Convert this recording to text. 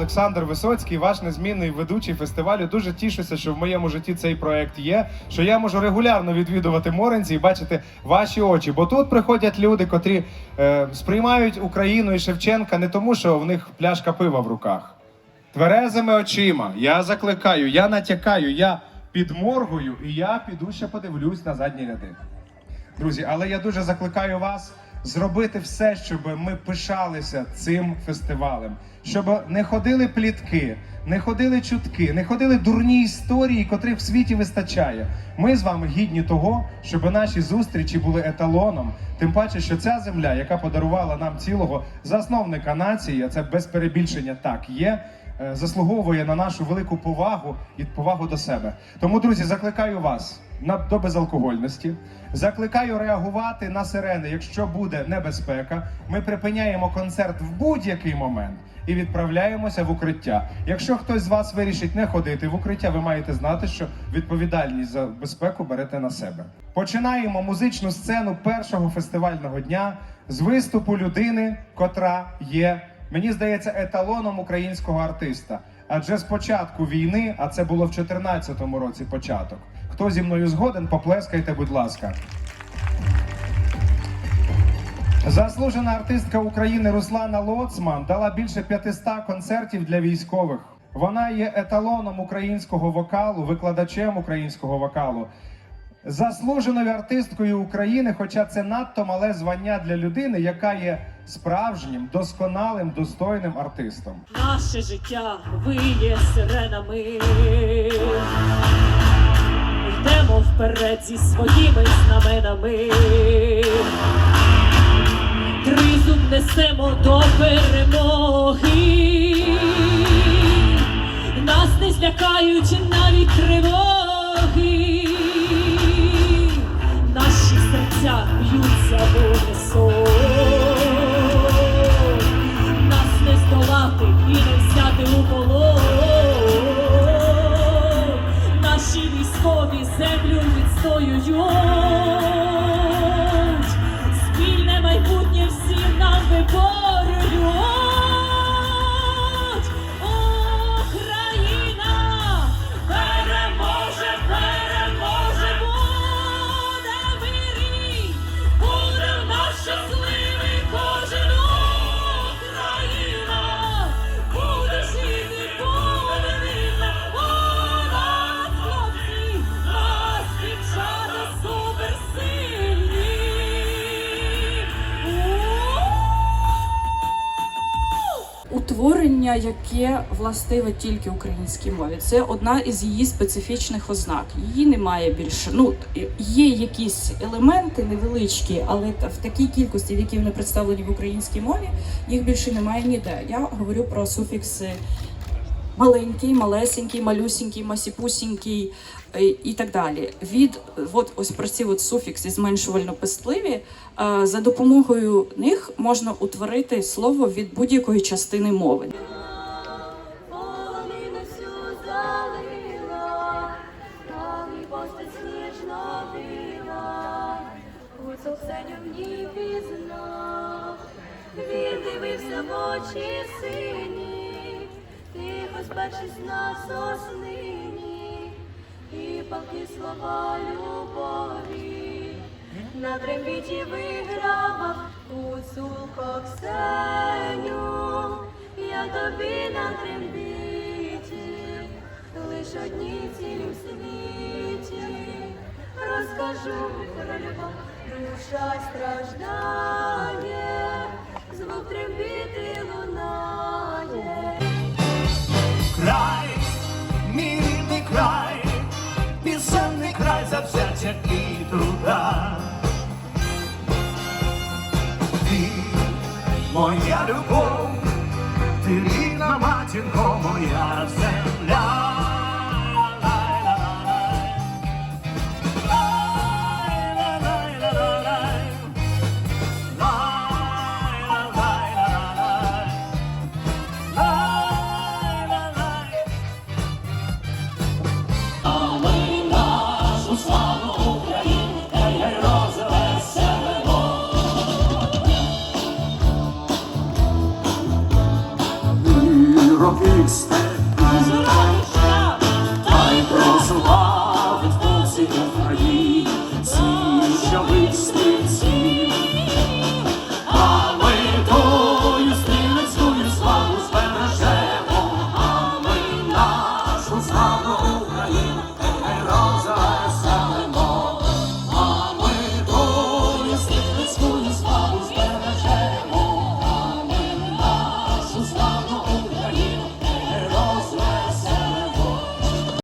Олександр Висоцький, ваш незмінний ведучий фестивалю. Дуже тішуся, що в моєму житті цей проект є. Що я можу регулярно відвідувати Моренці і бачити ваші очі. Бо тут приходять люди, котрі е, сприймають Україну і Шевченка не тому, що в них пляшка пива в руках. Тверезими очима. Я закликаю, я натякаю, я підморгую, і я піду ще подивлюсь на задні ряди. Друзі, але я дуже закликаю вас зробити все, щоб ми пишалися цим фестивалем, щоб не ходили плітки, не ходили чутки, не ходили дурні історії, котрих в світі вистачає. Ми з вами гідні того, щоб наші зустрічі були еталоном. Тим паче, що ця земля, яка подарувала нам цілого засновника нації, це без перебільшення так є. Е, Заслуговує на нашу велику повагу і повагу до себе. Тому, друзі, закликаю вас на до безалкогольності. Закликаю реагувати на сирени, якщо буде небезпека. Ми припиняємо концерт в будь-який момент і відправляємося в укриття. Якщо хтось з вас вирішить не ходити в укриття, ви маєте знати, що відповідальність за безпеку берете на себе. Починаємо музичну сцену першого фестивального дня з виступу людини, котра є, мені здається, еталоном українського артиста. Адже з початку війни, а це було в 2014 році початок. Хто зі мною згоден, поплескайте, будь ласка. Заслужена артистка України Руслана Лоцман дала більше 500 концертів для військових. Вона є еталоном українського вокалу, викладачем українського вокалу. Заслуженою артисткою України, хоча це надто мале звання для людини, яка є справжнім, досконалим, достойним артистом. Наше життя виє сиренами. Йдемо вперед зі своїми знаменами. Утворення, яке властиве тільки українській мові, це одна із її специфічних ознак. Її немає більше. Ну є якісь елементи невеличкі, але в такій кількості, в якій вони представлені в українській мові, їх більше немає ніде. Я говорю про суфікси маленький, малесенький, малюсенький, масіпусінький е, і так далі. Від от ось про ці от суфікси зменшувально пестливі. е, За допомогою них можна утворити слово від будь-якої частини мови. Він дивився в очі сині, тихо спершись на соснині, і палки слова любові. На трембіті вигравав гуцул Коксеню, я тобі на трембіті, лиш одній цілі в світі, розкажу про любов, душа страждає, звук трембіти лунає. Завзяття і труда. Ти моя любов, ти рідна матінко моя Kapı ister.